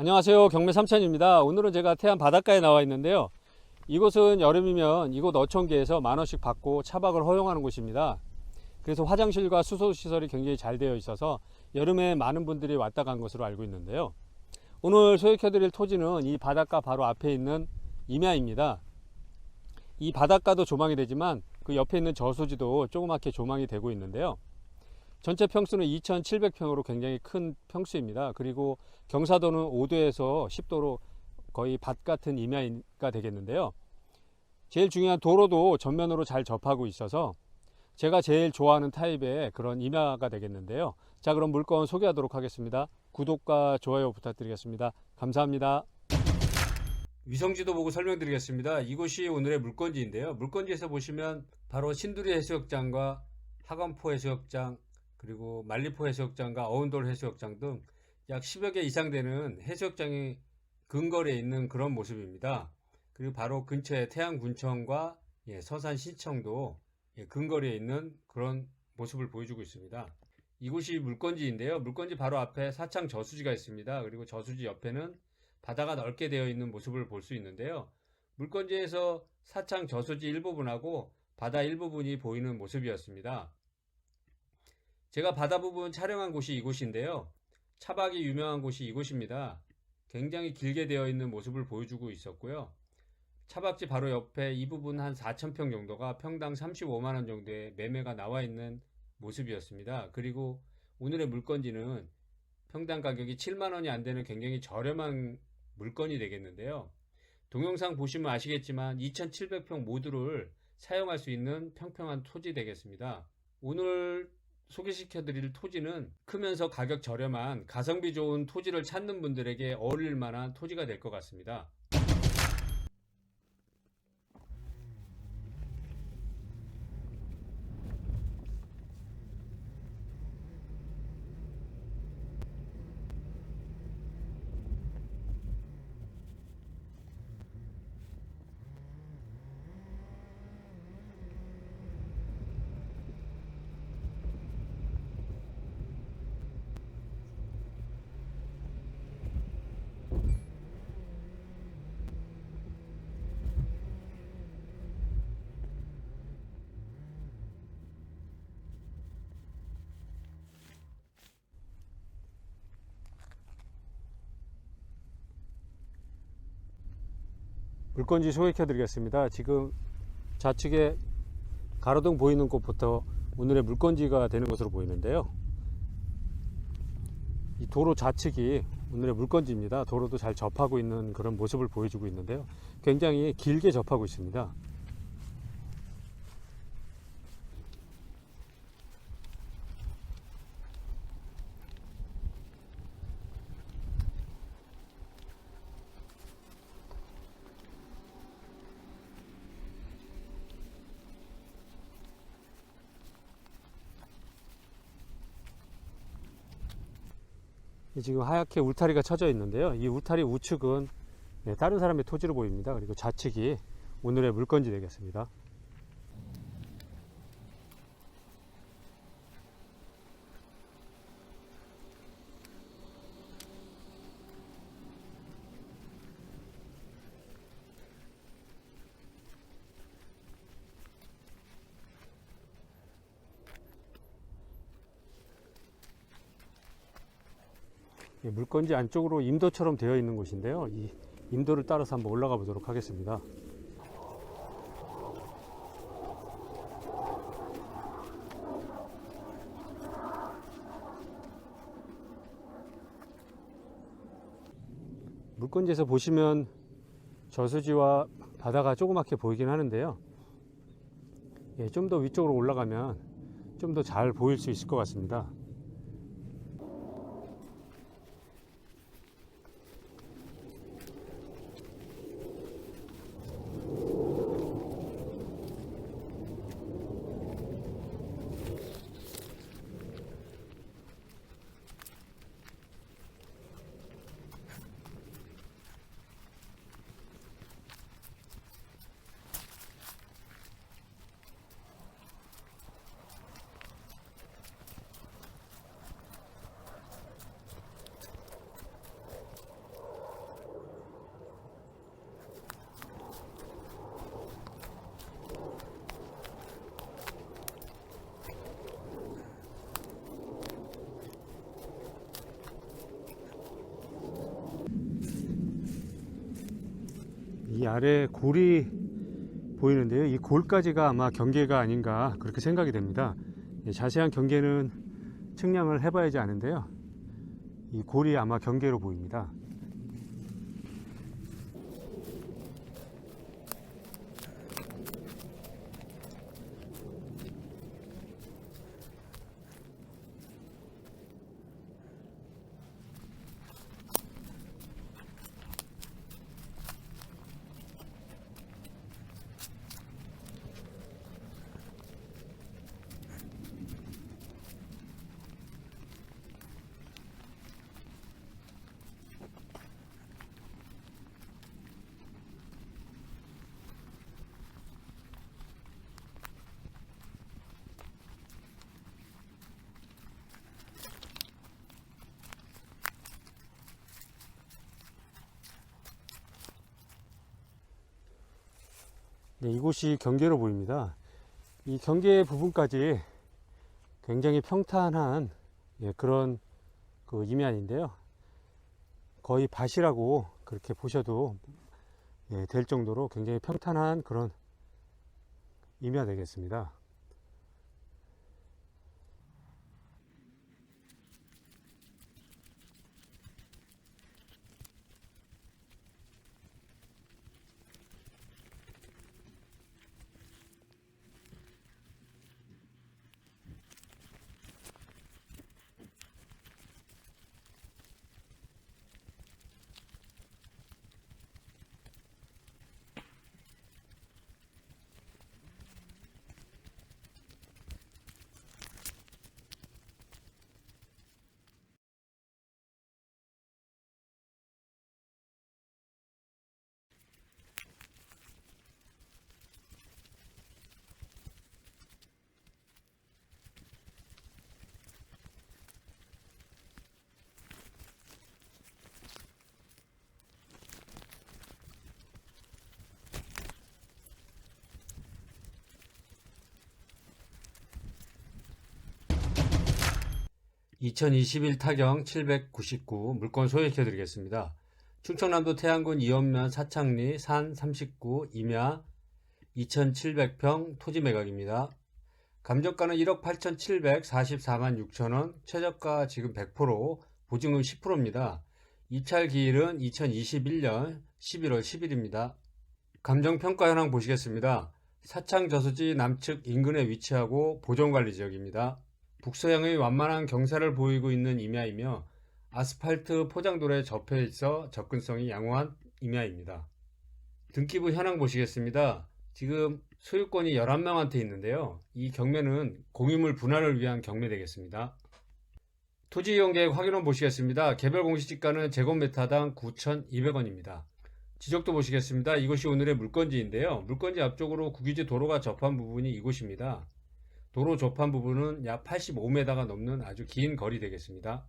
안녕하세요. 경매 삼천입니다. 오늘은 제가 태안 바닷가에 나와 있는데요. 이곳은 여름이면 이곳 어촌계에서 만 원씩 받고 차박을 허용하는 곳입니다. 그래서 화장실과 수소 시설이 굉장히 잘 되어 있어서 여름에 많은 분들이 왔다 간 것으로 알고 있는데요. 오늘 소개해 드릴 토지는 이 바닷가 바로 앞에 있는 임야입니다. 이 바닷가도 조망이 되지만 그 옆에 있는 저수지도 조그맣게 조망이 되고 있는데요. 전체 평수는 2,700평으로 굉장히 큰 평수입니다. 그리고 경사도는 5도에서 10도로 거의 밭 같은 임야가 되겠는데요. 제일 중요한 도로도 전면으로 잘 접하고 있어서 제가 제일 좋아하는 타입의 그런 임야가 되겠는데요. 자, 그럼 물건 소개하도록 하겠습니다. 구독과 좋아요 부탁드리겠습니다. 감사합니다. 위성지도 보고 설명드리겠습니다. 이곳이 오늘의 물건지인데요. 물건지에서 보시면 바로 신두리 해수욕장과 하건포 해수욕장 그리고 만리포 해수욕장과 어운돌 해수욕장 등 약 10여 개 이상 되는 해수욕장이 근거리에 있는 그런 모습입니다. 그리고 바로 근처에 태안군청과 예, 서산시청도 예, 근거리에 있는 그런 모습을 보여주고 있습니다. 이곳이 물건지인데요. 물건지 바로 앞에 사창 저수지가 있습니다. 그리고 저수지 옆에는 바다가 넓게 되어 있는 모습을 볼 수 있는데요. 물건지에서 사창 저수지 일부분하고 바다 일부분이 보이는 모습이었습니다. 제가 바다 부분 촬영한 곳이 이곳인데요. 차박이 유명한 곳이 이곳입니다. 굉장히 길게 되어 있는 모습을 보여주고 있었고요. 차박지 바로 옆에 이 부분 한 4,000평 정도가 평당 35만원 정도의 매매가 나와 있는 모습이었습니다. 그리고 오늘의 물건지는 평당 가격이 7만원이 안 되는 굉장히 저렴한 물건이 되겠는데요. 동영상 보시면 아시겠지만 2,700평 모두를 사용할 수 있는 평평한 토지 되겠습니다. 오늘 소개시켜 드릴 토지는 크면서 가격 저렴한 가성비 좋은 토지를 찾는 분들에게 어울릴 만한 토지가 될 것 같습니다. 물건지 소개해 드리겠습니다. 지금 좌측에 가로등 보이는 곳부터 오늘의 물건지가 되는 것으로 보이는데요. 이 도로 좌측이 오늘의 물건지입니다. 도로도 잘 접하고 있는 그런 모습을 보여주고 있는데요. 굉장히 길게 접하고 있습니다. 지금 하얗게 울타리가 쳐져 있는데요. 이 울타리 우측은 네, 다른 사람의 토지로 보입니다. 그리고 좌측이 오늘의 물건지 되겠습니다. 물건지 안쪽으로 임도처럼 되어 있는 곳인데요. 이 임도를 따라서 한번 올라가 보도록 하겠습니다. 물건지에서 보시면 저수지와 바다가 조그맣게 보이긴 하는데요. 예, 좀 더 위쪽으로 올라가면 좀 더 잘 보일 수 있을 것 같습니다. 이 아래 골이 보이는데요. 이 골까지가 아마 경계가 아닌가 그렇게 생각이 됩니다. 예, 자세한 경계는 측량을 해봐야지 아는데요. 이 골이 아마 경계로 보입니다. 네, 이곳이 경계로 보입니다. 이 경계 부분까지 굉장히 평탄한 예, 그런 그 임야인데요. 거의 밭이라고 그렇게 보셔도 예, 될 정도로 굉장히 평탄한 그런 임야 되겠습니다. (2021) 타경 (799) 물건 소개해 드리겠습니다 충청남도 태안군 이원면 사창리 산 39 임야 2,700평 토지 매각입니다. 감정가는 1억 8,744만 6천원, 최저가 지금 100%, 보증금 10%입니다. 입찰 기일은 2021년 11월 10일입니다. 감정평가 현황 보시겠습니다. 사창 저수지 남측 인근에 위치하고 보존관리 지역입니다. 북서향의 완만한 경사를 보이고 있는 임야이며 아스팔트 포장도로에 접해 있어 접근성이 양호한 임야입니다. 등기부 현황 보시겠습니다. 지금 소유권이 11명한테 있는데요. 이 경매는 공유물 분할을 위한 경매 되겠습니다. 토지 이용 계획 확인원 보시겠습니다. 개별 공시지가는 제곱미터당 9,200원입니다. 지적도 보시겠습니다. 이것이 오늘의 물건지인데요. 물건지 앞쪽으로 국유지 도로가 접한 부분이 이곳입니다. 도로 접한 부분은 약 85m가 넘는 아주 긴 거리 되겠습니다.